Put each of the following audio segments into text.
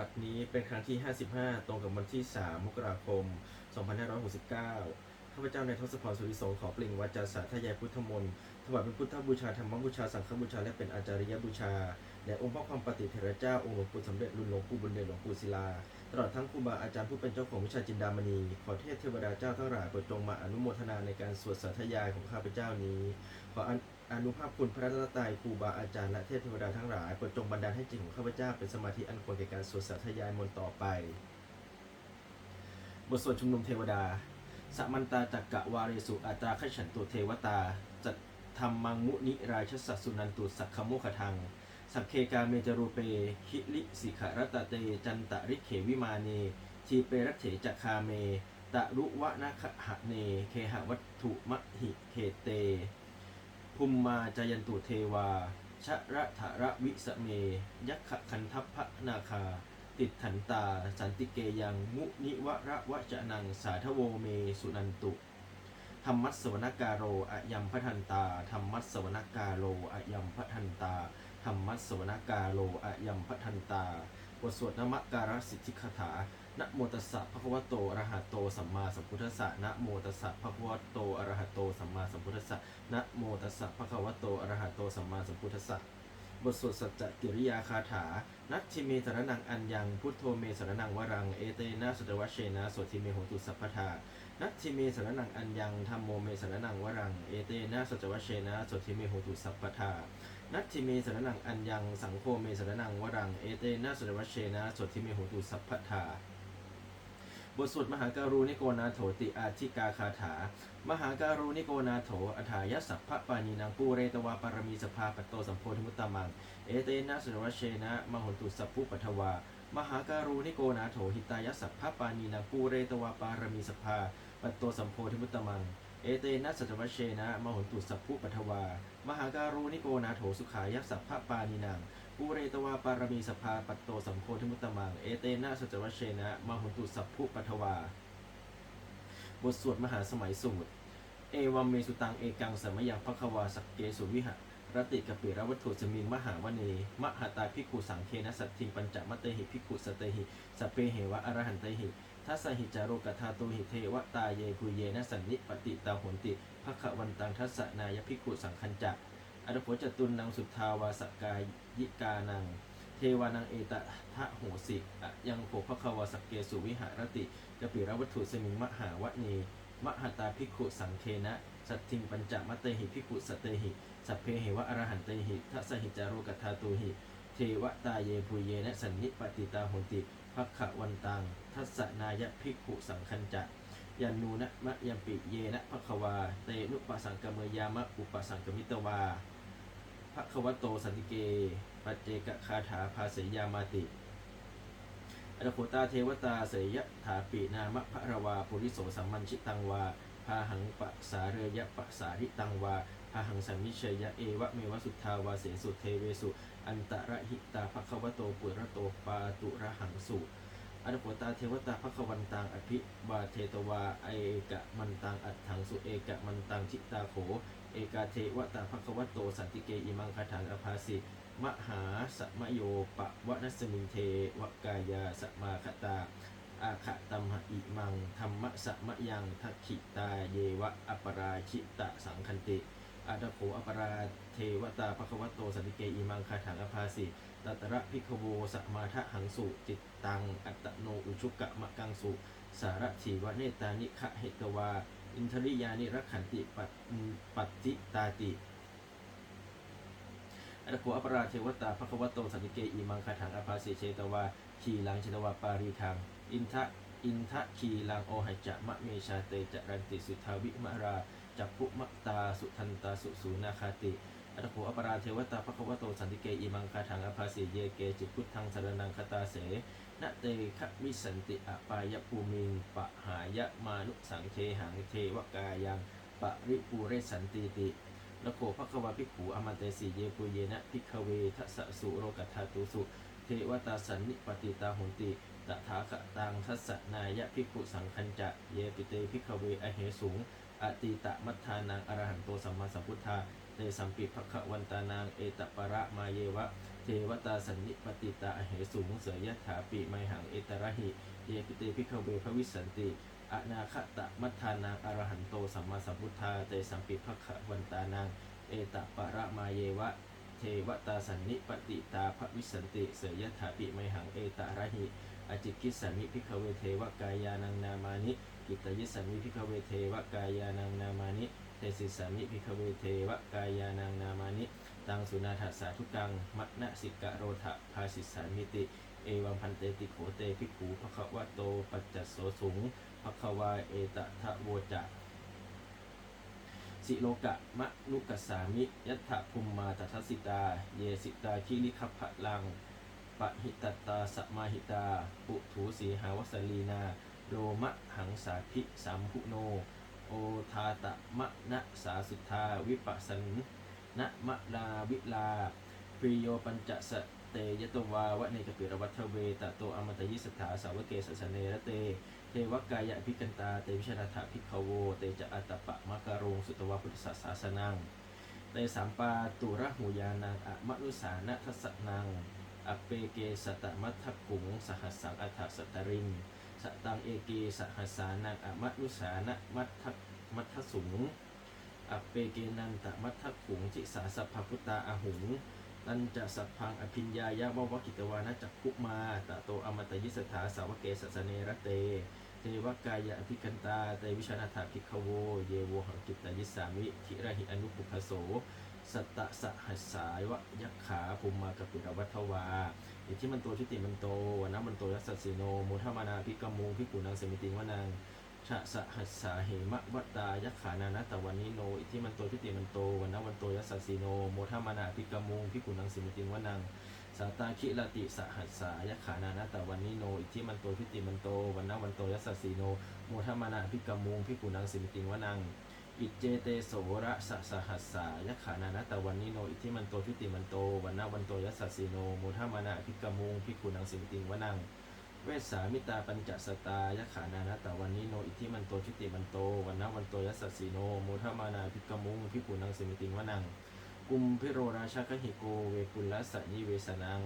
บัดนี้เป็นครั้งที่ 55 ตรงกับวันที่ 3 มกราคม 2569 ข้าพเจ้าในทศพรสุริโสงขอเปล่งวาจาสาธยายพุทธมนต์ถวายเป็นพุทธบูชาธรรมบูชา สังฆบูชา และเป็นอาจาริยบูชาแด่องค์พระความปฏิเถระเจ้า องค์หลวงปู่สมเด็จรุ่นหลวงปู่บุญเดชหลวงปู่ศิลา ตลอดทั้งครูบาอาจารย์ผู้เป็นเจ้าของวิชาจินดามณี ขอเทพเทวดาเจ้าทั้งหลายโปรดจงมาอนุโมทนาในการสวดสาธยายของข้าพเจ้านี้ ขอ อนุภาพคุณพระรัตนตรัยครูบาอาจารย์และเทพเทวดาทั้งหลายโปรดจงบันดาลให้จิตของข้าพเจ้าเป็นสมาธิอันควรแก่การสวดสาธยายมนต์ต่อไป บทสวดชุมนุมเทวดาสมันตาจักกะวาเรสุอัตราขฉันตุเทวตาจัตธรรมังมุนิราชสัสสุนันตุสักขโมขทัง สัพเคกาเมจรูเปคิลิสิขารตะเต จันตะริเขวิมาเน ทีเปรัตเถจักคาเม ตะรุวะนะขหะเน เคหวัตถุมะหิเขเต ภูมมาจายันตุเทวา ชะระถระวิสเม ยักขคันทัพพะนาคา ติดถันตา สันติเกยัง มุนิวระวะจนัง สาทโวเม สุนันตุ ธรรมัสสวนกาโรอะยัมพทันตา ธรรมัสสวนกาโรอะยัมพทันตา ธรรมัสสวนกาโลอะยัมพทันตา บทสวดนมการสิทธิคาถา นะโมตัสสะภะคะวะโตอะระหะโตสัมมาสัมพุทธัสสะนะโมตัสสะภะคะวะโตอะระหะโตสัมมาสัมพุทธัสสะนะโมตัสสะภะคะวะโตอะระหะโตสัมมาสัมพุทธัสสะบทสวดสัจจกิริยาคาถา นัตถิเมสรนังอัญญัง พุทโธเมสรนังวรัง เอเตนะสุตวะเชนะโสทิเมโหตุสัพพทา นัตถิเมสรนังอัญญังธรรมโมเมสรนังวรัง เอเตนะสุตวะเชนะโสทิเมโหตุสัพพทา นัตถิเมสรนังอัญญัง สังโฆเมสรนังวรัง เอเตนะสุตวะเชนะโสทิเมโหตุสัพพทา บทสวดมหาการุณิโกนาโถติอาทิกาคาถา มหาการุณิโกนาโถอัฏฐายสัพพะปานีนางปูเรตวาปารมีสภาปตโตสัมโพธิมุตตมัง เอเตนะสุรวชเชนะมหนตุสัพพุปัทวามหาการุณิโกนาโถหิตายสัพพะปานีนางปูเรตวาปารมีสภาปตโตสัมโพธิมุตตมังเอเตนะสัจวชเชนะมหนตุสัพพุปัทวา มหาการุณิโกนาโถสุขายสัพพะปานีนาง ปูเรตวาปารมีสภาปัตโตสัมโพธิมุตตมัง เอเตนะสัจวชเชนะมหนตุสัพพุปทวา บทสวดมหาสมัยสูตร เอวัมเมสุตังเอกังสมยังพะควาสักเกสุวิหะรติกปิระวัตถุสมิงมหาวเนมหาตาพิกุสังเคนะสัตถิงปัญจมัตเตหิพิกุสเตหิสเปเหวะอรหันเตหิทัสหิจารุกธาตุหิเทวตาเยคุเยนะสันนิปติตาหนติภควันตังทัสนายพิกุสังคัญจะ อรโภจตุนนางสุทธาวาสกายิกานัง เทวานังเอตทะโหสิอะยังโภภควาสกเกสุวิหารติกปิระวัตถุสมิงมหาวเนมหาตาภิกขุสังเคนะ สัตถิงปัญจมัตเตหิภิกขุสเตหิ สัพเพเหวะอรหันเตหิทัสหิจารุกัตถาตุหิ เทวตาเยปุเยนะสันนิปติตาโหติภักขวันตัง ทัสนายภิกขุสังคัญจะยันนูนะมะยัมปิเยนะภควา เตนุปสังกเมยามะอุปสังกมิตวา ภควโตสันติเก ปัจเจกคาถาภาเสยามาติอรโคตาเทวตาเสยถาปินามะพระรวาปุริโสสัมมันชิตังวาพาหังปะสาเรยะปะสาริตังวาพาหังสัมมิเชยะเอวะเมวะสุทธาวาเสสุเทเวสุ อันตระหิตาภควโตปุระโตปาตุระหังสุอรโคตาเทวตาภควันตังอภิบาเทตวาเอกะมันตังอัตถังสุเอกะมันตังชิตาโข เอกาเทวตาภควัตโตสันติเกอิมังคาถังอภาสิมหาสมโยปะวนัสมิงเทวกายาสมาคตา อาขะตัมหอิมังธรรมะสมยังทักขิตาเยวะอปราชิตะสังคันติอาตโขอปราเทวตาภควโตสันติเกอิมังคาถังอภาสิตัตระพิกโวสมาทะหังสุจิตตัง อัตโนอุชุกะมะกังสุ สารถีวเนตานิคะเหตวา อินทริยานิรักขันติปัตปัตติตาติอรโคอัปราเทวตาภควโตสันติเกอิมังคาถังอภาสิเชตวาขีลังเชตวาปารีทังอินทะอินทะขีลังโอหัจจะมะเมชาเตจะรันติสุทาวิมะราจักพุมะตาสุทันตาสุสูนาคาติอรโคอัปราเทวตาภควโตสันติเกอิมังคาถังอภาสิเยเกจิพุทธังสารนังคตาเส นะเตคะมิสันติอปายภูมิงปะหายะมานุสังเคหังเทวกายังปะริปูเรสันติติละโคภควาภิกขุอมันเตสีเยปุเยนะภิกขเวทัสสะสุโรกัตาตุสุ เทวตาสันนิปติตาหุนติตถาคตังทัสสนายะภิกขุสังคัญจะเยปิเตภิกขเวอเหสุงอติตะมัทธานังอรหันโตสัมมาสัมพุทธาเตสัมปิภควันตานางเอตปะระมาเยวะ เทวตาสันนิปติตาอเหสูงเสยยถาปิไมหังเอตระหิเยปิเตพิกเวพระวิสันติอนาคตะมัทานังอรหันโตสัมมาสัมพุทธาเตสัมปิภะควันตานังเอตปะระมาเยวะ เทวตาสันนิปติตาภวิสันติเสยยถาปิไมหังเอตระหิอจิกิสสามิพิกเวเทวกายานังนามานิกิตยิสสามิพิกเวเทวกายานังนามานิ เทสิสามิพิกเวเทวกายานังนามานิ ตังสุนาถสาธุกัง มัณสิกะโรทะภาสิสามิติ เอวังพันเตติโขเตภิกขูภควะโต ปัจจัสโสสุงภควาเอตทะโวจะสิโลกะมะนุกสามิ ยัตถภูมมาตทัสสิตา เยสิตาคิริคัพพะลังปะหิตตตาสมมาหิตา ปุถูสีหาวสลีนาโรมะหังสาภิสัมพุโน โอทาตะมะนะสาสุทธาวิปัสสนนะมะลาวิลาปริโยปัญจสเตยตวาวะเนกปิรวัฏเวตโตอมตยิสถาสาวเกสสเนระเต เทวกายะพิกันตาเตวิชนาถาภิกโว เตจะอัตตปะมะการงสุตวาพุทธศาสนังเตสัมปาตุระหูยานังอะมะนุสานะทัสนังอเปเกสตะมัทธกุงสหัสสังอัฏฐสตริง สตังเอเกสหสสานังอมะนุสานะมัทธมัทธสุงอเปเกนันตะมัทธกุงจิสาสัพพุตตาอหุงตันจะสัพพังอภิญญายะววกิตวานะจักขุมาตะโตอมตยิสถาสาวเกสสเนระเตเทวกายะอภิกันตาเตวิชนาถาภิกขโว เยโวหังกิตตยิสามิทิระหิอนุปุพโส สัตตะสหัสสายวะยักขาภูมากปิรวัฏวา อิทธิมันโตชุติมันโตวันนะมันโตยัสสสิโนโมทมานาภิกมูภิกุนังสมิติงวนังชะสหัสสาเหมะวัตตายักขานานะตะวันนิโน อิทธิมันโตชุติมันโตวันนะวันโตยัสสสิโนโมทมานาภิกมูภิกุนังสมิติงวนังสาตาคิลติสหัสสายขานานะตะวันนิโน อิทธิมันโตชุติมันโตวันนะวันโตยัสสสิโนโมทมานาภิกมูภิกุนังสมิติงวนัง อิจเจเตโสระสะสหัสสายะขานานะตะวันนิโน อิทิมันโตชุติมันโตวันนะวันโตยัสสสิโนโมทมานาภิกมูภิกุนังสมิติงวนัง เวสสามิตาปัญจสตายะขานานะตะวันนิโน อิทิมันโตชุติมันโตวันนะวันโตยัสสสิโนโมทมานาภิกมุงภิกุนังสมิติงวนัง กุมพิโรราชกหิโกเวปุลลสยิเวสนัง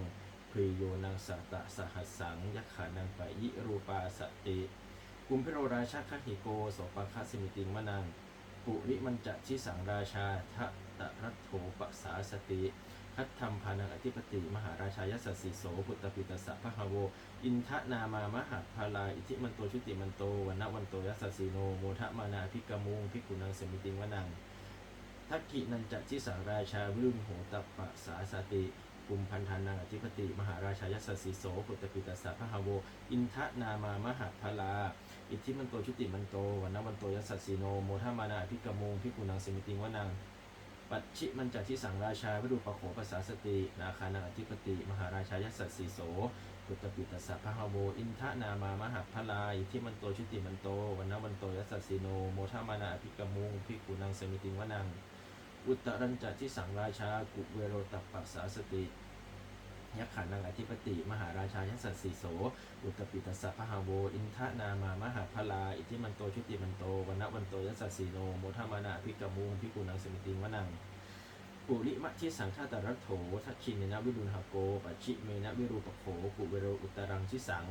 พริโยนังสัตตะสหัสสังยักขานังปะยิรูปาสติ กุมพิโรราชกหิโกโสปะคะสมิติงมนัง ปุริมันจะชิสังราชาทะตะรัตโถปะสาสติ คัตธรรมพานังอธิปติ มหาราชายสสสิโสพุตตปิตสสะพะหะโว อินทะนามามหาพาลาอิทิมันโตชุติมันโตวันวันโตยัสสสิโนโมทะมานาภิกมุงภิกขุนังสมิติงวนังทักขินันจะชิสังราชาวิรุณโหตปะสาสติ กุมพันธานังอธิปติ มหาราชายสสสิโสพุตตปิตสสะพะหโว อินทะนามามหาพาลาอิทธิมันโตชุติมันโตวันนวันโตยัสสสสีโนโมทามานาภิกโมงภิกุนังสมิติงวนังปัจฉิมันจัที่สังราชาวิรูปโขภาษาสตินาคานังอธิปติมหาราชายัสสสสีโสปุตตปิตสสะพะหโวอินทะนามามหาพลา อิทธิมันโตชุติมันโตวันนวันโตยัสสสสีโนโมทามานาภิกโมงภิกุนังสมิติงวนัง อุตรัญจัที่สังราชากุเวโรตัปปัสสาสติยักขานังอธิปติมหาราชายัสสสสีโส อุตตปิตสสะพหาโว อินทะนามามหาพลา อิทิมันโตชุติมันโตวันะวันโตยัสสสสีโนโมทามานาภิกมุงภิกุนังสมิติวนังปุริมะทิสังฆาตรัตโถทัคคินเนะวิรุณหโกปัจฉิเมนะวิรูปโขกุเวโรอุตรังชิสัง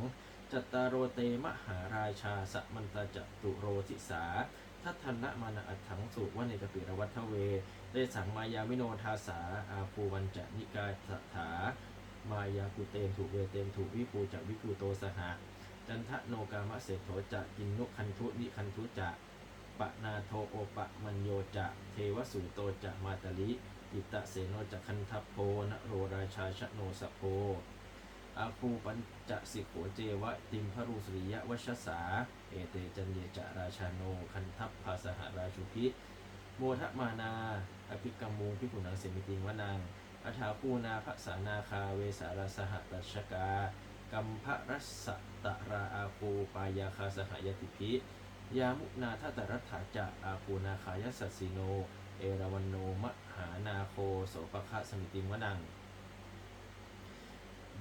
จัตตารโรเตมหาราชาสมันตจตุโรทิสา ทัทธนะมานะอัฏฐังสุวะเนกปิรวัฏเวเตสังมายาวิโนทาสาอาภูวันจะนิกายสถามายากุเตนถูกเวเตนถูกวิปูจะวิปูโตสหะจันทะโนกามะเศรษโถจะกินนุคันทุนิคันทุจะปะนาโทโอปะมัญโยจะเทวสุโตจะมาตลิอิตะเสโนจะคันทัพโพนะโรราชาชโนสโพอาคูปัญจสิโขเจวะติมพรุสริยะวชสา เอเตจันเยจะราชาโน คันทัพภาสหราชุพิโมทะมานา อภิกรรมุงพิกุณังเสมิติงวนังอัฐาปูนาภสานาคาเวสารสหตัชกา กัมภรัสสะตราอาปูปายาคาสหายติพิยามุนาทัตรัฐาจะอาปูนาคายสัสสิโน เอราวันโนมหานาโคโสปะคะสมิติงวนัง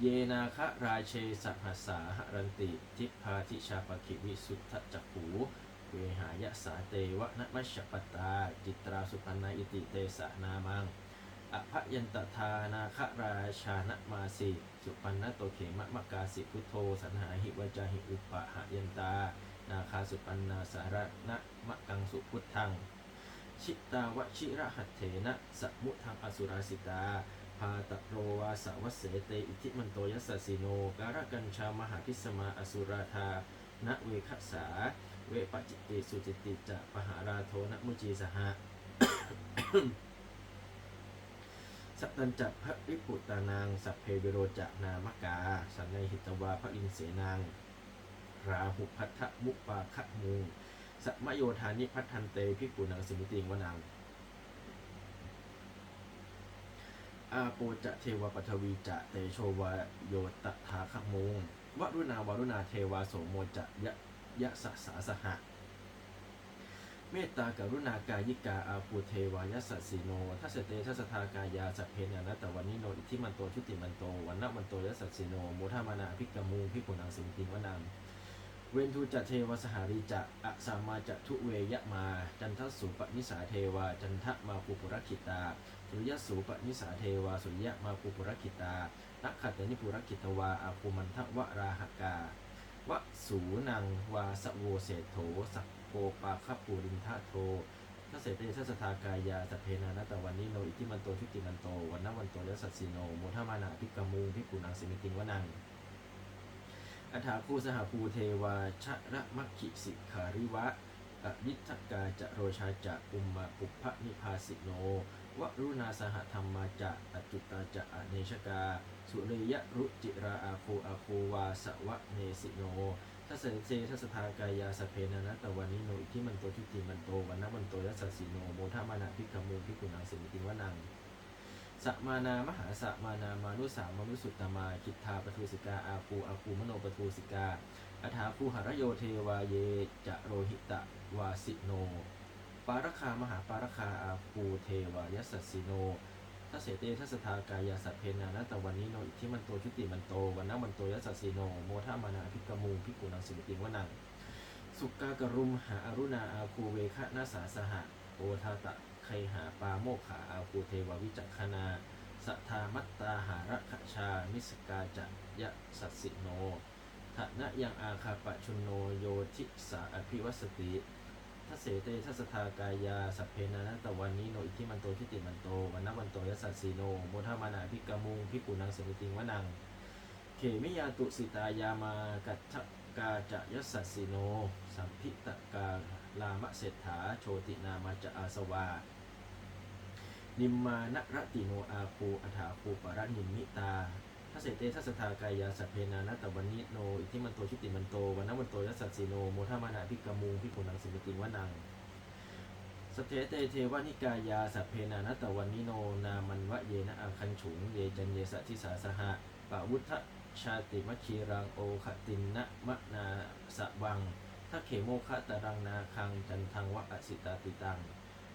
เยนาคะราเชสหัสสาหรันติ ทิพาทิชาปคิวิสุทธจักขูเวหายะสาเตวะนะมัชปตา จิตราสุปันนาอิติเตสะนามังอภยันตทานาคราชานะมาสิ สุปันนโตเขมะมะกาสิพุทโธ สันหาหิวจาหิอุปะหยันตา นาคาสุปันนาสารนะมะกังสุพุทธัง ชิตาวชิระหัตเถนะสมุทังอสุราสิตาาตะโรวาสวัสเสเตอิทิมันโตยัสสิโนการกัญชามหาพิสมาอสุราธานะเวคสา เวปจิติสุจิติจะปหาราโทนะมุจีสหะสัตตัญจัพระวิปุตานางสัพเพเวโรจะนามกา สันในหิตวาพระอินเสนางราหุพัทธมุปาคะมูสัมโยธานิพัทธันเตพิกุนังสมิติงวนัง อาโปจะเทวปทวีจะเตโชวโยตถาคมงวรุณาวรุณาเทวาโสโมจะยะยะสสาสหะ เมตตากรุณากายิกาอาภูเทวายสัสสิโนทัสเตทัสทากายาสัพเพนานะตวันนิโนอิทิมันโตชุติมันโตวันนะมันโตยสัสสิโนโมทามานาภิกามูพิกุนังสมิติงวนังเวนทูจะเทวสหาริจะอะสามาจะทุเวยะมา จันทสุปนิสาเทวา จันทมาปุปุรคิตา สุริยสูปนิสาเทวาสุริยะมาปุปุรคิตา นักขัตนิปุรคิตวาอาภูมันทวราหกาวะสูนังวาสโวเศโถสักโกปาคปูรินทะโททัสเสเตทัสทากายาสัพเพนานะตะวันนิโนอิทิมันโตชุติมันโตวันนะวันโตยสัสสิโนโมทามานาพิกามูพิกุนังสิมิติงวนังอัฐาคูสหภูเทวาชะระมัคคิสิกขาริวะ อนิทกาจะโรชาจะอุมมาปุพพนิพาสิโน วรุณาสหธรรมาจะอจุตาจะอเนชกา สุริยรุจิราอาคูอาคูวาสวะเนสิโนทัสเสเซทัสทากายาสเพนานะตะวันนิโนอิทิมันโตชุติมันโตวันนมันโตยัสสสิโนโมทามานาพิกขมูพิกุณังสิมิติวนังสัมานามหาสัมานามานุสามนุสุตตมาคิทธาปทุสิกาอาคูอาคูมโนปทุสิกา อัฐาคูหรโยเทวาเยจะโรหิตะวาสิโน ปารคามหาปารคาอาคูเทวายัสสสิโนทัสเสเตทัสสทากายาสัพเพนานะตะวันนิโนอิทิมันโตชุติมันโตวันนะมันโตยัสสสิโน โมทามานาภิกขมูภิกขุนังสิติวนังสุกากรุมหาอรุณาอาคูเวคะนาสาสหะโอทาตะไคหาปาโมขาอาคูเทววิจักขณาสัทธามัตตาหาระคชามิสกาจะยะสัสสิโน ทะนะยังอาคาปะชุนโนโยทิสาอภิวัสติทัเสเตทัสทากายาสัพเพนานะตะวันนี้โนอิทิมันโตทิติมันโตวันนวันโตยัสสัสสีโนโมทามานาพิกามุงพิกุนังสมิติงวนัง เขมิยาตุสิตายามากัจกาจะยัสสสสิโน สัมพิตกาลามะเศรษฐาโชตินามาจะอาสวา นิมมานรติโนอาคูอัฐาคูปรนิมิตา ทัสเตทัสทากายาสัพเพนานะตะวันนิโน อิทิมันโตชุติมันโตวันนะวันโตยัสสัสสิโนโมทามานาพิกามูพิกุนังสิมติงวนังสเทเตเทวานิกายาสัพเพนานะตะวันนิโนนามันวะเยนะอาคันฉุงเยจันเยสะทิสาสหะปะวุฒชาติมัคคีรังโอขตินนะมะนาสะวังทักเขโมคะตะรังนาคังจันทังวะอสิตาติตัง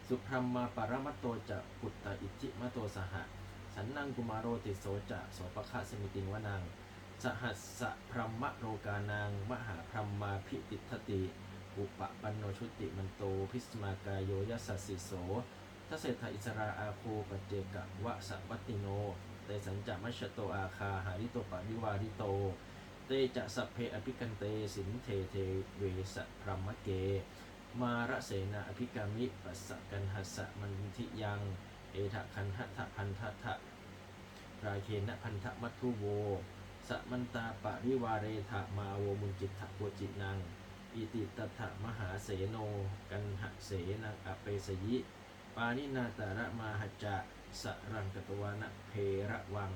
สุพรัมมาปรมัตโตจะปุตตะอิทิมะโตสหะ สันนังกุมารโรติโสจะโสปะคะสมิติงวนังสหัสสะพรมะโรกานาง มหาพรัมมาพิติทติ อุปปันโนชุติมันโต พิสมากายโยยัสสิโสทเศรษฐอิสราอาโคปเจกะวะสวัตติโน เตสัญจะมัชชโตอาคาหาริโตปะวิวาริโต เตจะสัพเพอภิกันเตสินเทเทเวสะพรหมเก มาระเสนาอภิกามิปัสสะกันหัสสะมันทิยัง เอทะคันหะทะพันทะทะราเคนะพันทะมัทุโวสมันตาปะริวาเรทะมาโวมุนจิตทะโวจินัง อิติตถะมหาเสโน กันหะเสนังอเปสยิ ปานินาตาระมาหจจะสรังกตวานะเพระวัง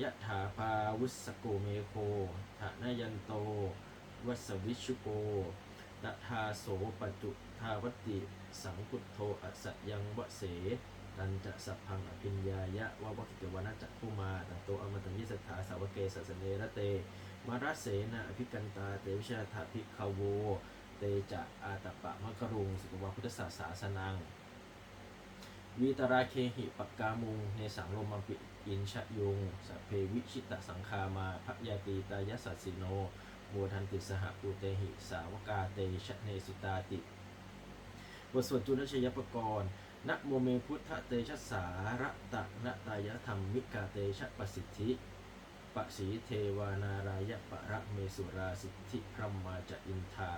ยะถาปาวุสโกเมโคทะนยันโต วัสวิชุโกตทาโสปจุทาวติ สังกุโทอัสสยังวะเส ตันจะสัพพังอภิญญายะวะวัคจวนะจักคุมาตันโตอมตัญญิสถาสาวเกสัสเนระเต มาราเสนาอภิกันตาเตวิชาถาภิกขาวโว เตจะอาตปะมะกรุงสุกวาพุทธศาสาสนังวีตราเคหิปักกามุงในสังโลมปิอินชะยุงสพเพวิชิตสังคามาพระยาตีตายสัสสิโนโมทันติสหปูเตหิสาวกาเตชะเนสิตาติบทสวดจุลชยปกรณ์ นะโมเมพุทธเตชะสาระตะนะตายธรรมมิกาเตชะปสิทธิปะสีเทวานารายะปะระเมสุราสิทธิพรหมาจะอินทา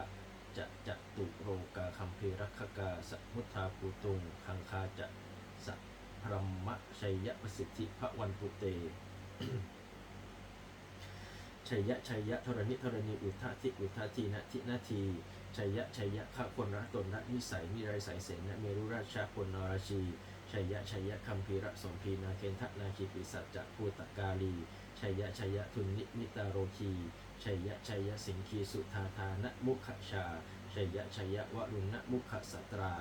จะจะตุโรกาคัมภีรักกาสมุทธาปูตุงคังคาจะสัพรหมชัยยะประสิทธิพระวันตุเตชัยยะชัยยะธรณิธรณีอุทธาทิอุทธาทีนะทินาที ชัยยะชัยยะข้าคนรักตนรักนิสัยนิไรสายเสนะเมรุราชาคนนราชีชัยยะชัยยะคัมภีระสมพีนาเคนทะนาคีปิสัจจะภูตกาลีชัยยะชัยยะทุนนิมิตาโรคีชัยยะชัยยะสิงคีสุธาธานะมุขชาชัยยะชัยยะวรุณนะมุขสตรา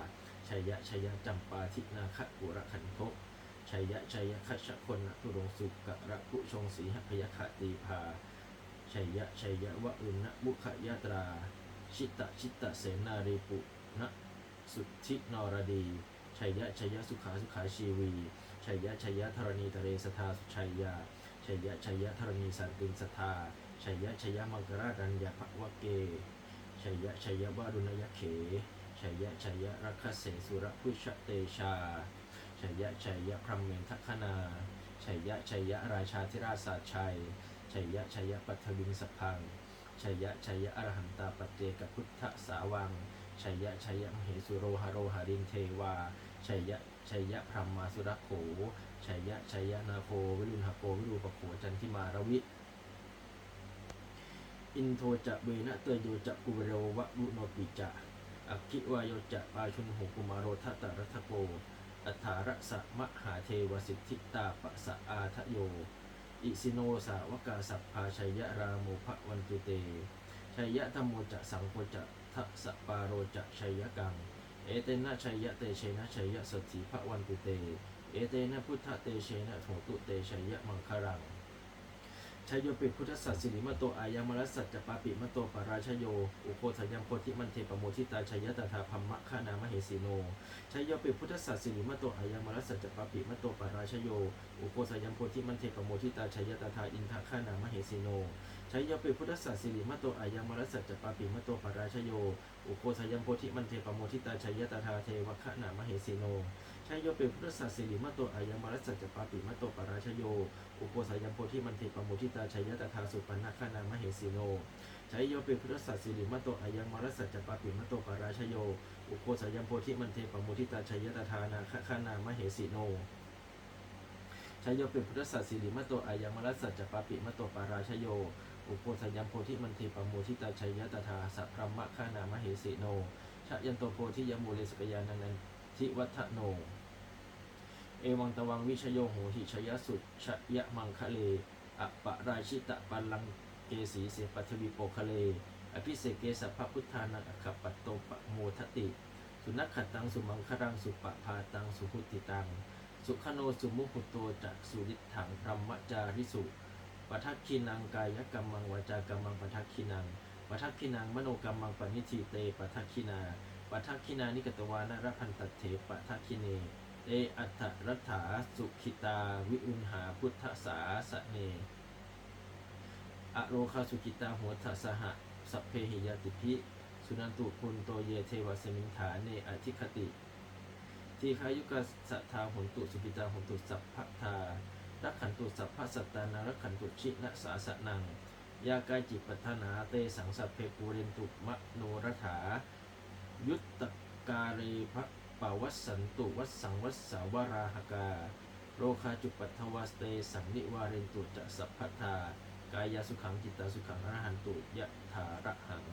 ชัยยะชัยยะจำปาทินาคกุระขันทกชัยยะชัยยะคัชคนนทุรงสุกะระกุชงสีหพยคตีพาชัยยะชัยยะวะอุณนะมุขยาตรา ชิตะชิตะเสนารีปุนะสุทธินรดีชัยยะชัยยะสุขาสุขาชีวีชัยยะชัยยะธรณีทะเลสทาสุชัยยาชัยยะชัยยะธรณีสันตินสทาชัยยะชัยยะมังกราดัญญาภวะเกชัยยะชัยยะวารุณยะเขชัยยะชัยยะรักขเสสุรพุชเตชาชัยยะชัยยะพรหมเมนทัคนาชัยยะชัยยะราชาธิราชาชัยชัยยะชัยยะปัทวิงสพัง ชัยยะชัยยะอรหันตาปเจกพุทธสาวังชัยยะชัยยะมเหสุโรหะโรหารินเทวาชัยยะชัยยะพรหมมาสุรโขชัยยะชัยยะนาโควิรุณหโกวิรูปโขจันทิมารวิ อินโทจะเวนะเตยโยจะกุเรวะรุโนปิจะอักขิวายโยจะปาชุนโหกุมารโรทัตตรัตโกอัฏฐารสะมหาเทวสิทธิตาปะสะอาทะโย อิสิโนสาวกาสัพพาชัยยะราโมภวันตุเต ชัยยะธรรมโมจะสังโฆจะทัสสปาโรจะชัยยะกัง เอเตนะชัยยะเตเชนะชัยยะสตถีภวันตุเต เอเตนะพุทธเตเชนะโถตุเตชัยยะมังคารัง ชยโยปิพุทธสัสสิริมโตอายามรัสสัจจปาปิมโตปาราชโย อุโคทยัมโพธิมันเทปโมทิตาชยตถาพัมมะขานามเหสีโนชยโยปิพุทธสัสสิริมโตอายามรัสสัจจปาปิมโตปาราชโย อุโคทยัมโพธิมันเทปโมทิตาชยตถาอินทขานามเหสีโนชยโยปิพุทธสัสสิริมโตอายามรัสสัจจปาปิมโตปาราชโย อุโคทยัมโพธิมันเทปโมทิตาชยตถาเทวขานามเหสีโน ชัยโยปิพุทธสัสสิริมโตอายามรัสสัจปาปิมโตปาราชโย อุโปสายัมโพธิมันเทปโมทิตาชัยยะตถาสุปันนาคานามเหสีโนชัยโยปิพุทธสัสสิริมโตอายังมรสสัจปาปิมโตปาราชโย อุโปสายัมโพธิมันเทปโมทิตาชัยยะตถานาคานามเหสีโนชัยโยปิพุทธสัสสิริมโตอายังมรสสัจปาปิมโตปาราชโย อุโปสายัมโพธิมันเทปโมทิตาชัยยะตถาสัพพรหมคานามเหสีโนชยันโตโพธิยมูเลสกยานันนันทิวัฒโน เอวังตวังวิชโยโหหิชยสุชยะมังคะเลอปะราชิตะปัลลังเกสีเสปัทวีโปคะเล อภิเศกเกสัพพพุทธานังอคปัตโตปะโมทติ สุนัขขัดตังสุมังครังสุปะพาตังสุหุติตัง สุขโนสุมุหุโตจะสุริถังพรหมจาริสุปทักขินังกายกรรมังวาจากรรมังปทักขินังปทักขินังมโนกรรมังปณิทิเตปทักขินาปทักขินานิกตวานะรพันตเถปทักขิเน เตอัฏฐรัฐาสุขิตา วิอุณหาพุทธสาสะเนอโรคาสุขิตาหัวทัสหะสัพเพหิยติพิสุนันตุคุณโตเยเทวสมิงฐานเนอธิคติทีขายุกสัทธาหุนตุสุขิตาหุนตุสัพพทารักขันตุสัพพสัตตานารักขันตุชินะสาสนัง ยากายจิตปัฏนาเตสังสัพเพปูเรนตุมะโนรถา ยุตตกาเรพระ ปาวัสสันตุวัสสังวัสสาวราหกาโรคาจุปัทวัสเตสังนิวาเรนตุจะสัพพทากายาสุขังจิตตาสุขังอรหันตุยะถาระหัง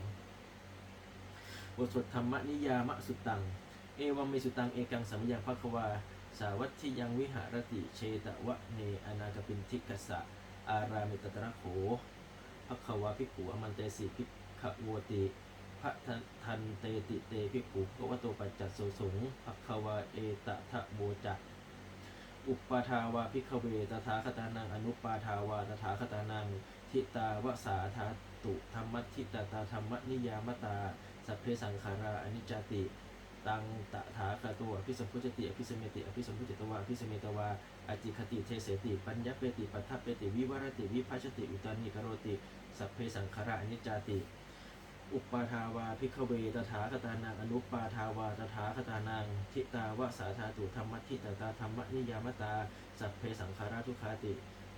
บทสวดธรรมนิยามะสุตัง เอวังเมสุตังเอกังสัมยังภควา สาวัตทิยังวิหารติเชตวะเนอนาคปินทิกสะอารามิตตระโขภควาภิกขุอมันเตสีภิกขโวติะทันเตติเตภิกขุโกวโตปัจจัสโสสงภควาเอตทะโบจักอุปาทาวาภิกขเวตถาคตานังอนุปาทาวาตถาคตานัง ทิตาวสาธาตุธรรมทิตตาธรรมนิยามตา สัพเพสังขาราอนิจจติ ตังตถาคตัวอภิสมพุจติอภิสมเมติอภิสมพุจตวาอภิสมเมตวาอจิคติเทเสติ ปัญญเปติปัฏฐเปติวิวรติวิภัชติอุตานิกโรติ สัพเพสังขาราอนิจจติ อุปปาทาวาพิกเวตถาคตานังอนุปปาทาวาตถาคตานังทิตาวะสาธาตุธรรมทิตตาธรรมนิยามตา สัพเพสังขาราทุกขาติ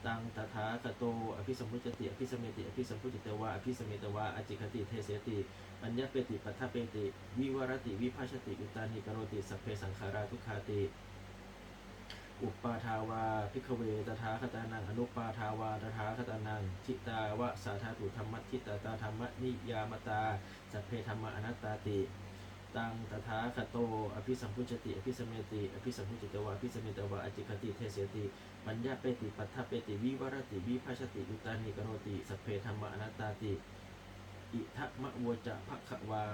ตังตถาคโต อภิสมุจติอภิสมเมติอภิสมุจิตวาอภิสมเมตวาอจิคติเทเสติอัญญเปติปัฏฐเปติ วิวรติวิภาชติอุตานิกโรติสัพเพสังขาราทุกขาติ อุปปาทาวาพิกเวตถาคตานังอนุปปาทาวาตถาคตานังทิตาวะสาธาตุธรรมทิตตาธรรมนิยามตาสัพเพธรรมอนัตตาติตังตถาคโต อภิสัมพุจติ อภิสมเมติ อภิสัมพุจิตวาอภิสมเมตวาอจิคติเทเสติ ปัญญาเปติ ปัฏฐเปติ วิวรติ วิภาชติ อุตานิกโรติ สัพเพธรรมอนัตตาติ อิทะมะโวจะภคะวา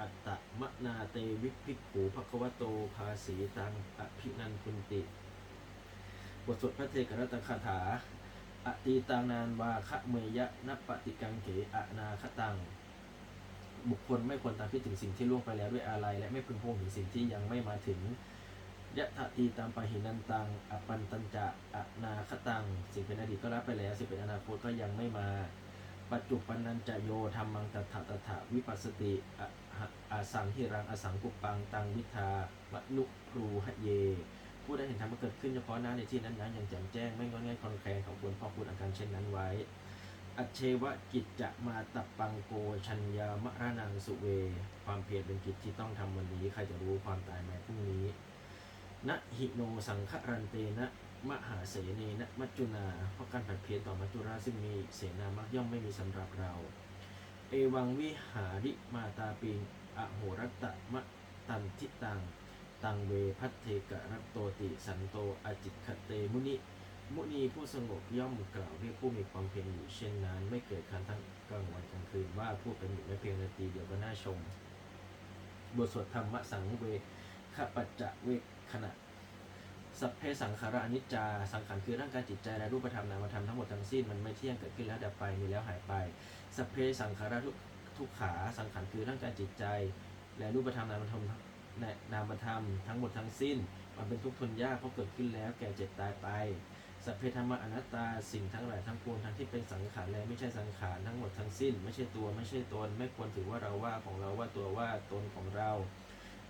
อัตตะมะนาเตวิภิกขูภควโต ภาสีตัง อภินันทุนติ บทสวดพระเทกรัตคาถาอตีตังนานวาคะเมยะนปฏิกังเขอนาคตัง บุคคลไม่ควรตามคิดถึงสิ่งที่ล่วงไปแล้วด้วยอาลัยและไม่พึงพงถึงสิ่งที่ยังไม่มาถึงยะถะตีตามปะหินันตังอปันตัญจะอนาคตัง สิ่งเป็นอดีตก็รับไปแล้ว สิ่งเป็นอนาคตก็ยังไม่มา ปัจจุปันนันจะโยธรรมังตถาตถาวิปัสสติอาสังหิรังอสังกุปังตังวิทามนุพรูหะเย ผู้ได้เห็นธรรมเกิดขึ้นเฉพาะหน้าในที่นั้นนั้นอย่างแจ่มแจ้งไม่งอนแงนคลอนแคลนของควรพอพูดอาการเช่นนั้นไว้ อัจเชวะกิจจะมาตับปังโกชัญญามระนังสุเว ความเพียรเป็นกิจที่ต้องทำวันนี้ใครจะรู้ความตายแม้พรุ่งนี้นะหิโนสังฆรันเตนะมหาเสเนนะมัจจุนาเพราะการผัดเพียรต่อมัจจุราซึ่งมีเสนามักย่อมไม่มีสำหรับเรา เอวังวิหาริมาตาปิงอโหรัตตะมะตันทิตัง ตังเวพัทเทกะรัตโตติสันโตอจิตคเตมุนิ มุนีผู้สงบย่อมกล่าวเรียกผู้มีความเพียรอยู่เช่นนั้น ไม่เกิดคันทั้งกลางวันกลางคืนว่าผู้เป็นอยู่ไม่เพียงนาทีเดียวก็น่าชม บทสวดธรรมะสังเวขปัจจะเวขณะสัพเพสังขารอนิจจา สังขารคือร่างกายจิตใจและรูปธรรมนามธรรมทั้งหมดทั้งสิ้นมันไม่เที่ยงเกิดขึ้นแล้วดับไปมีแล้วหายไป สัพเพสังขารทุกทุกขา สังขารคือร่างกายจิตใจ และรูปธรรมนามธรรม ในนามธรรมทั้งหมดทั้งสิ้น มันเป็นทุกข์ทนยากเพราะเกิดขึ้นแล้วแก่เจ็บตายไปสัพเพธรรมอนัตตาสิ่งทั้งหลายทั้งปวงทั้งที่เป็นสังขารและไม่ใช่สังขารทั้งหมดทั้งสิ้น ไม่ใช่ตัวไม่ใช่ตน ไม่ควรถือว่าเราว่าของเราว่าตัวว่าตนของเรา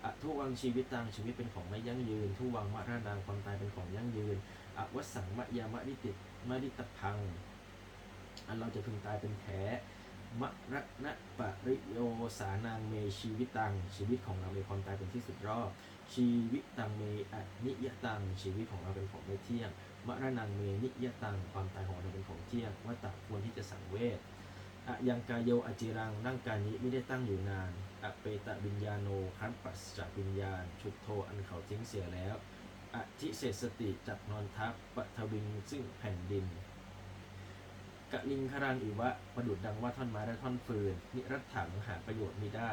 อทุวังชีวิตตังชีวิตเป็นของไม่ยั่งยืน ทุวังมะระนางความตายเป็นของยั่งยืนอวสังมะยามะนิติมะนิตพังอันเราจะพึงตายเป็นแท้ มะระนะปะริโยสานางเมชีวิตตัง ชีวิตของเรามีความตายเป็นที่สุดรอบ ชีวิตตังเมอนิยตัง ชีวิตของเราเป็นของไม่เที่ยงมรณังเมนิยตัง ความตายของเราเป็นของเที่ยงวัตตะควรที่จะสังเวชอะยังกายโยอจิรังร่างกายนี้ไม่ได้ตั้งอยู่นานอะเปตะวิญญาโนคันปัสจากวิญญาณ ชุดโทอันเขาทิ้งเสียแล้วอธิเศษสติจักนอนทับปะทวิงซึ่งแผ่นดิน กะลิงครังอิวะประดุดดังว่าท่อนไม้และท่อนฟืน นิรัตถังหาประโยชน์มิได้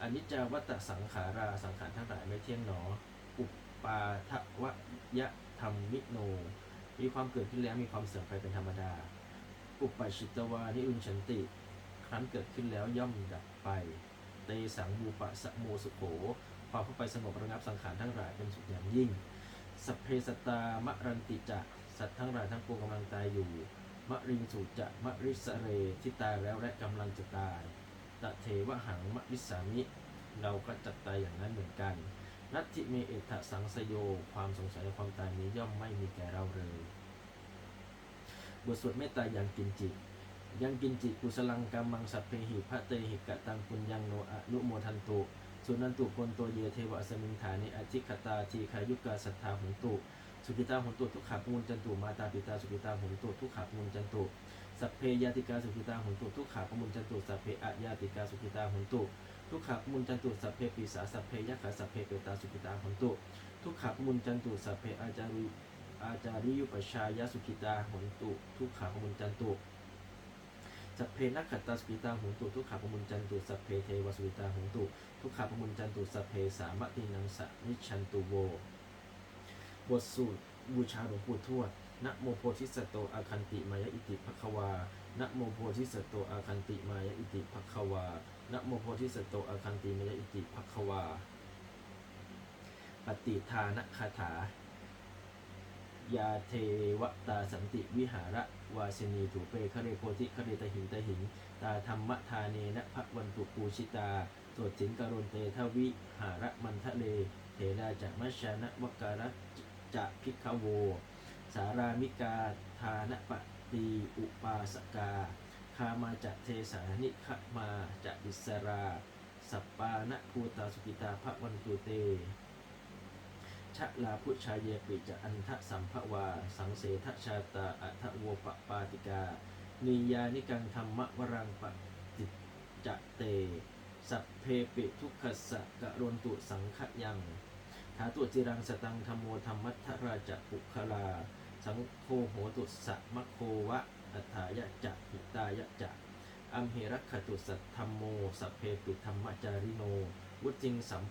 อนิจจาวัตสังขาราสังขารทั้งหลายไม่เที่ยงหนอ อุปปาทวะยะธรรมมิโน มีความเกิดขึ้นแล้วมีความเสื่อมไปเป็นธรรมดา อุปปัชชิตวานิอุนชันติ ครั้นเกิดขึ้นแล้วย่อมดับไป เตสังบูปะสะโมสุโขความเข้าไปสงบระงับสังขารทั้งหลายเป็นสุขอย่างยิ่ง สัพเพสตตามะรันติจะ สัตว์ทั้งหลายทั้งปวงกำลังตายอยู่ มะริงสุจะมะริสเรที่ตายแล้วและกำลังจะตายตะเทวหังมะริสามิ เราก็จัดตายอย่างนั้นเหมือนกันนัตถิเมเอทะสังสโย ความสงสัยความตายนี้ย่อมไม่มีแก่เราเลยบทสวดเมตตายังกินจิตยังกินจิตกุสลังกามังสัพเพหิพระเตหิกะตังปุญญังโนอะนุโมทันตุสุนันตุปนโตเยเทวะสมิงฐานิอธิคตาทีขายุกาสัทธาหุนตุ สุกิตาหุนตุทุกขับมุนจันตุมาตาปิตาสุกิตาหุนตุทุกขับมุนจันตุสัพเพยาติกาสุกิตาหุนตุทุกขับมุนจันตุสัพเพอะยาติกาสุกิตาหุนตุทุกขับมุนจันตุสัพเพปีสาสัพเพยักขะสัพเพเปตาสุกิตาหุนตุทุกขับมุนจันตุสัพเพอาจาริอาจาริยุปชายาสุกิตาหุนตุทุกขับมุนจันตุสัพเพนักขัตตาสุกิตาหุนตุทุกขับมุนจันตุสัพเพเทวสุกิตาหุนตุทุกขับมุนจันตุสัพเพสามะตินังสะนิชันตุโว บทสูตร บูชาหลวงปู่ทวด นะโมโพธิสัตโตอาคันติมายะอิติภควา นะโมโพธิสัตโตอาคันติมายะอิติภควา นะโมโพธิสัตโตอาคันติมายะอิติภควา ปฏิทานคาถา ยาเทวตาสันติวิหาระวาสินีถูเปคะเรโพธิคะเรตหินตหิน ตาธรรมทาเนนะพระวันตุปูชิตาโสดสินกรุณเตทวิหาระมันทะเลเถราจะมัชชานะวการะ จะพิกขโว สารามิกาทานปตีอุปาสกา คามาจะเทสานิขมาจะอิสรา สัปปานะภูตาสุกิตาพระวันตุเตชะลาพุชายเยปิจะอันทะสัมภวา สังเสทชาตาอัทโวปปาติกา นิยานิกังธรรมวรังปฏิจจะเต สัพเพปิทุกขสสะกะรนตุสังขยัง ถาตุจิรังสตังธรรมโมธรรมัทราจะปุคลา สังโฆโหตุสะมะโควะอัฏฐายะจะหิตายะจะอัมเหรักขตุสัทธรรมโม สัพเพปิธรรมจาริโน วุจิงสัม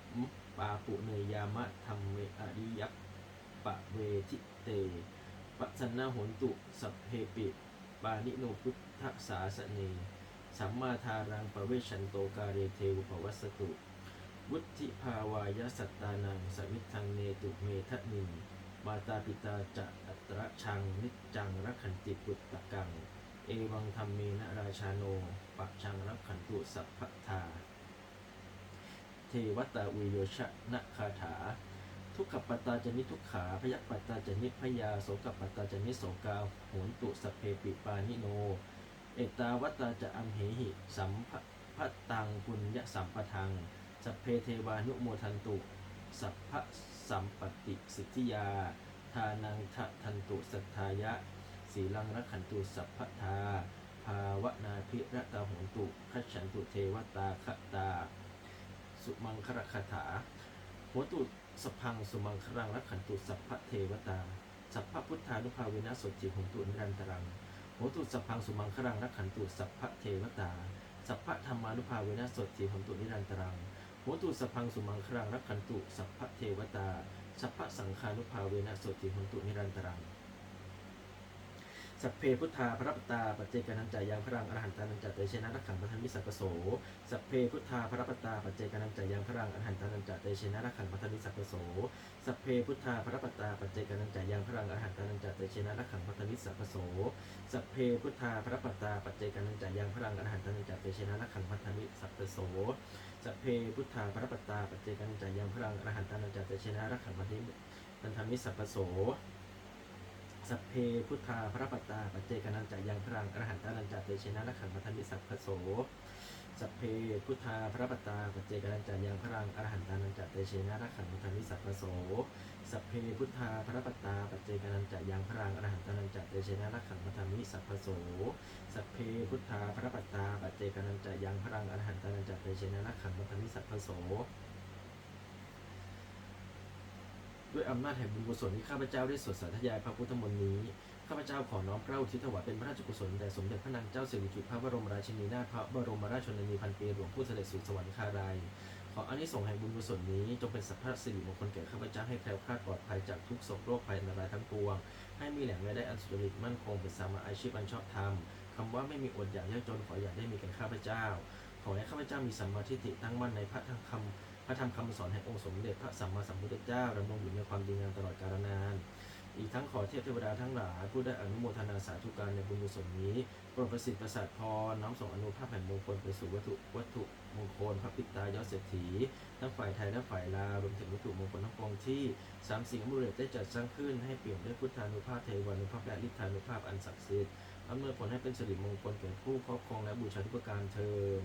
ปาปุเนยามะธรรมเมอริยัปปะเวทิเต ปัสนาโหนตุสัพเพปิปานิโนพุทธสาสเน สัมมาทารังปะเวชันโตกาเรเทวปวัสสตุ วุฒิภาวายสัตตานังสมิทธังเนตุเมทะนิงมาตาปิตาจะอัตระชังนิจจังรักขันติปุตตะกัง เอวังธรรมเมนะราชาโนปักชังรักขันตุสัพพทา เทวตาวิโยชนะคาถา ทุกขปัตตาจนิทุกขาพยปัตตาจนิพยาโสกปัตตาจนิโสกาโหนตุสพเพปิปานิโน เอตาวตาจะอัมเหหิสัมพัตตังปุญญสัมปทัง สัพเพเทวานุโมทันตุ สัพพะสัมปติสิทธิยา ทานังทะทันตุสัทธายะ สีลังรักขันตุสัพพทา ภาวนาภิระตาหนตุขัจฉันตุเทวตาคตา สุมังครคาถาโหตุสพังสุมังครังรักขันตุสัพพเทวตา สัพพพุทธานุภาเวนะสดจิหนตุนิรันตรังโหตุสัพพังสุมังครังรักขันตุสัพพเทวตา สัพพธรรมานุภาเวนะสดจิหนตุนิรันตรัง โหตุสพังสุมังครังรักขันตุ สัพพเทวตา สัพพสังฆานุภาเวนะสดจิโหนตุนิรันตรัง สัพเพพุทธาพระปตาปัจเจกนันจายังพรังอรหันตานันจเตชนะรักขังพัทธมิสัพพโสสัพเพพุทธาพระปตาปัจเจกนันจายังพรังอรหันตานันจเตชนะรักขังพัทธมิสัพพโสสัพเพพุทธาพระปตาปัจเจกนันจายังพรังอรหันตานันจเตชนะรักขังพัทธมิสัพพโสสัพเพพุทธาพระปตาปัจเจกนันจายังพรังอรหันตานันจเตชนะรักขังพัทธมิสัพพโสสัพเพพุทธาพระปตาปัจเจกนันจายังพรังอรหันตานันจเตชนะรักขังพัทมินันทมิสัพโส สัพเพพุทธาพระปัตตาปัจเจกนันจายังพรังอรหันตานันจาเตชนะรักขังพัทมิสัพพโสสัพเพพุทธาพระปัตตาปัจเจกนันจายังพรังอรหันตานันจาเตชนะรักขังพัทมิสัพพโสสัพเพพุทธาพระปัตตาปัจเจกนันจายังพรังอรหันตานันจาเตชนะรักขังพัทมิสัพพโสสัพเพพุทธาพระปัตตาปัจเจกนันจายังพรังอรหันตานันจาเตชนะรักขังพัทมิสัพพโส ด้วยอำนาจแห่งบุญกุศลที่ข้าพเจ้าได้สวดสาธยายพระพุทธมนต์นี้ ข้าพเจ้าขอน้อมเกล้าอุทิศถวายเป็นพระราชกุศลแด่สมเด็จพระนางเจ้าสิริกิติ์พระบรมราชินีนาถพระบรมราชชนนีพันปีหลวงผู้เสด็จสู่สวรรคาลัยขออานิสงส์แห่งบุญกุศลนี้จงเป็นสัพพะสิริมงคลแก่ข้าพเจ้าให้แคล้วคลาดปลอดภัยจากทุกโศกโรคภัยอันตรายทั้งปวง ให้มีแหล่งรายได้อันสุจริตมั่นคงเป็นสามาอาชีพอันชอบธรรมคำว่าไม่มีอดอยากยากจนขออย่าได้มีแก่ข้าพเจ้า ขอให้ข้าพเจ้ามีสัมมาทิฏฐิตั้งมั่นในพระธรรมคำ พระธรรมคำสอนแห่งองค์สมเด็จพระสัมมาสัมพุทธเจ้าดำรงอยู่ในความดีงามตลอดกาลนาน อีกทั้งขอเทพเทวดาทั้งหลายผู้ได้อนุโมทนาสาธุการในบุญกุศลนี้โปรดประสิทธิ์ประสาทพรน้อมส่งอนุภาพแห่งมงคลไปสู่วัตถุวัตถุมงคลพระปิตายอดเศรษฐีทั้งฝ่ายไทยและฝ่ายลาวรวมถึงวัตถุมงคลทั้งปวงที่สามสิ่งมุเรศได้จัดสร้างขึ้นให้เปลี่ยนด้วยพุทธานุภาพเทวานุภาพและฤทธานุภาพอันศักดิ์สิทธิ์อำนวยผลให้เป็นสิริมงคลแก่ผู้ครอบครองและบูชาทุกประการเทอญ